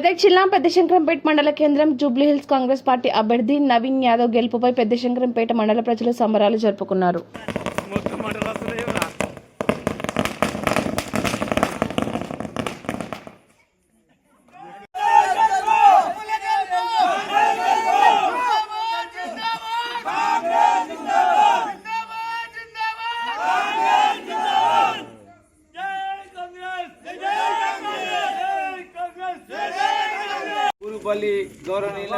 మెదక్ జిల్లా పెద్దశంకరంపేట మండల కేంద్రం జూబ్లీహిల్స్ కాంగ్రెస్ పార్టీ అభ్యర్థి నవీన్ యాదవ్ గెలుపుపై పెద్దశంకరంపేట మండల ప్రజలు సంబరాలు జరుపుకున్నారు. ఊరుపల్లి గౌరవనీయుల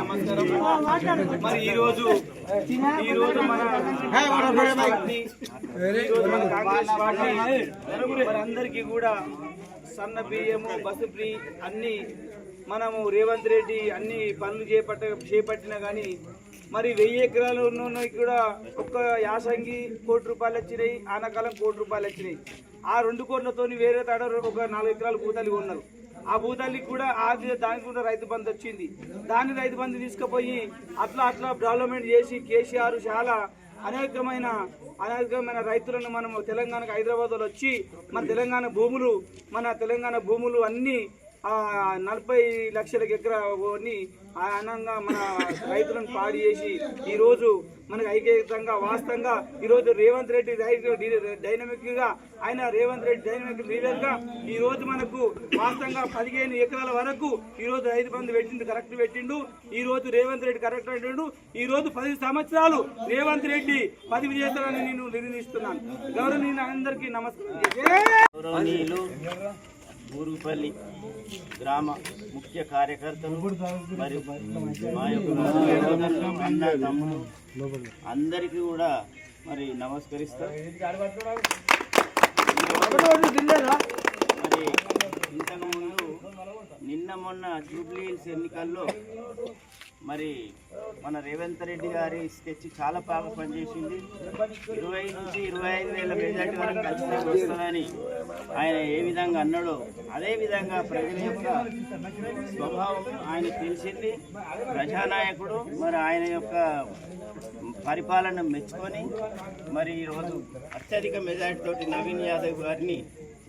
నమస్కారం మరి ఈ రోజు ఈ రోజు మన కాంగ్రెస్ పార్టీ రోజు మరి అందరికీ కూడా సన్న బియ్యము బస్సు ఫ్రీ అన్ని మనము రేవంత్ రెడ్డి అన్ని పనులు చేపట్ట చేపట్టినా కానీ మరి వెయ్యి ఎకరాలు ఉన్న కూడా ఒక్క యాసంగి కోటి రూపాయలు వచ్చినాయి ఆనకాలం కోటి రూపాయలు వచ్చినాయి. ఆ రెండు కోట్లతోని వేరే తాడ ఒక నాలుగు ఎకరాలు భూతాలు కొన్నారు. ఆ భూతాలకి కూడా ఆ దానికి కూడా రైతు బంధు వచ్చింది. దాన్ని రైతు బంధు తీసుకుపోయి అట్లా అట్లా డెవలప్మెంట్ చేసి కేసీఆర్ చాలా అనేకమైన అనేకమైన రైతులను మనం తెలంగాణకు హైదరాబాద్లో వచ్చి మన తెలంగాణ భూములు మన తెలంగాణ భూములు అన్నీ నలభై లక్షల ఎకరాని అనంగా మన రైతులను పాడు చేసి ఈరోజు మనకు ఐక్యతంగా వాస్తవంగా ఈరోజు రేవంత్ రెడ్డి రైతు ఆయన రేవంత్ రెడ్డి డైనమిక్ లీడర్గా ఈరోజు ఈ రోజు మనకు వాస్తవంగా పదిహేను ఎకరాల వరకు ఈరోజు ఐదు రైతు బంధు పెట్టిండు కరెక్ట్ పెట్టిండు. ఈ రోజు రేవంత్ రెడ్డి కరెక్ట్ పెట్టిండు. ఈరోజు పది సంవత్సరాలు రేవంత్ రెడ్డి పదవి చేస్తారని నేను నిర్ణయిస్తున్నాను. గౌరవనీయులు అందరికీ నమస్కారం. గౌరవనీయులు గ్రామ ముఖ్య కార్యకర్తలు మరియు మా యొక్క అన్న తమ్ముడు అందరికీ కూడా మరి నమస్కరిస్తా. మరి ఇంతకుముందు నిన్న మొన్న జూబ్లీ హిల్స్ ఎన్నికల్లో మరి మన రేవంత్ రెడ్డి గారి స్కెచ్ చాలా బాగా పనిచేసింది. ఇరవై నుంచి ఇరవై ఐదు వేల మెజార్టీ వరకు ఖచ్చితంగా వస్తుందని ఆయన ఏ విధంగా అన్నాడో అదే విధంగా ప్రజల యొక్క స్వభావం ఆయన తెలిసింది. ప్రజానాయకుడు మరి ఆయన యొక్క పరిపాలన మెచ్చుకొని మరి ఈరోజు అత్యధిక మెజార్టీతోటి నవీన్ యాదవ్ గారిని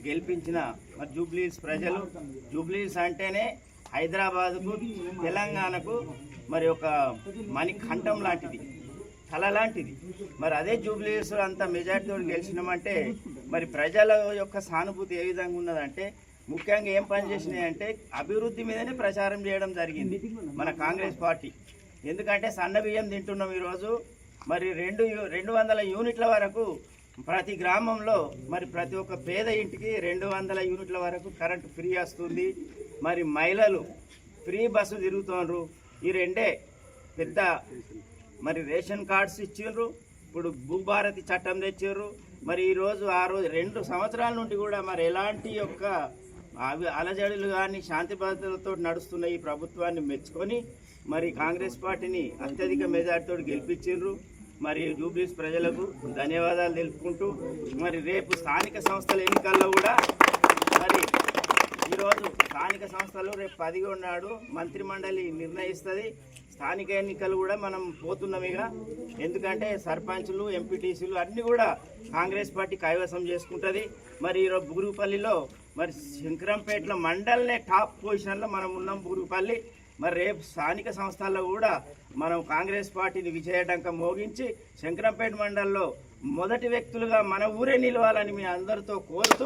గెలిపించిన మరి జూబ్లీస్ ప్రజలు. జూబ్లీస్ అంటేనే హైదరాబాద్కు తెలంగాణకు మరి ఒక మణికంఠం లాంటిది కళ లాంటిది. మరి అదే జూబ్లీస్ అంత మెజార్టీతో గెలిచినామంటే మరి ప్రజల యొక్క సానుభూతి ఏ విధంగా ఉన్నదంటే ముఖ్యంగా ఏం పని చేసినాయి అంటే అభివృద్ధి మీదనే ప్రచారం చేయడం జరిగింది మన కాంగ్రెస్ పార్టీ. ఎందుకంటే సన్న బియ్యం తింటున్నాం ఈరోజు మరి రెండు యూ- రెండు వందల యూనిట్ల వరకు ప్రతి గ్రామంలో మరి ప్రతి ఒక్క పేద ఇంటికి రెండు వందల యూనిట్ల వరకు కరెంటు ఫ్రీ వస్తుంది. మరి మహిళలు ఫ్రీ బస్సు తిరుగుతున్నారు. ఈ రెండే పెద్ద మరి రేషన్ కార్డ్స్ ఇచ్చిండ్రు ఇప్పుడు భూభారతి చట్టం తెచ్చారు మరి ఈరోజు ఆ రోజు రెండు సంవత్సరాల నుండి కూడా మరి ఎలాంటి యొక్క అలజడులు కానీ శాంతి భద్రతలతో నడుస్తున్న ఈ ప్రభుత్వాన్ని మెచ్చుకొని మరి కాంగ్రెస్ పార్టీని అత్యధిక మెజార్టీతో గెలిపించిండ్రు మరి జూబ్లీస్ ప్రజలకు ధన్యవాదాలు తెలుపుకుంటూ మరి రేపు స్థానిక సంస్థల ఎన్నికల్లో కూడా మరి ఈరోజు స్థానిక సంస్థలు రేపు పదిగా ఉన్నాడు మంత్రి మండలి నిర్ణయిస్తుంది. స్థానిక ఎన్నికలు కూడా మనం పోతున్నాం ఇక. ఎందుకంటే సర్పంచులు ఎంపీటీసీలు అన్నీ కూడా కాంగ్రెస్ పార్టీ కైవసం చేసుకుంటుంది. మరి ఈరోజు బుగురుపల్లిలో మరి శంకరంపేటలో మండలనే టాప్ పొజిషన్లో మనం ఉన్నాం బుగురుపల్లి. మరి రేపు స్థానిక సంస్థల్లో కూడా మనం కాంగ్రెస్ పార్టీని విజయడంక మోగించి శంకరంపేట మండలంలో మొదటి వ్యక్తులుగా మన ఊరే నిలవాలని మీ అందరితో కోరుతూ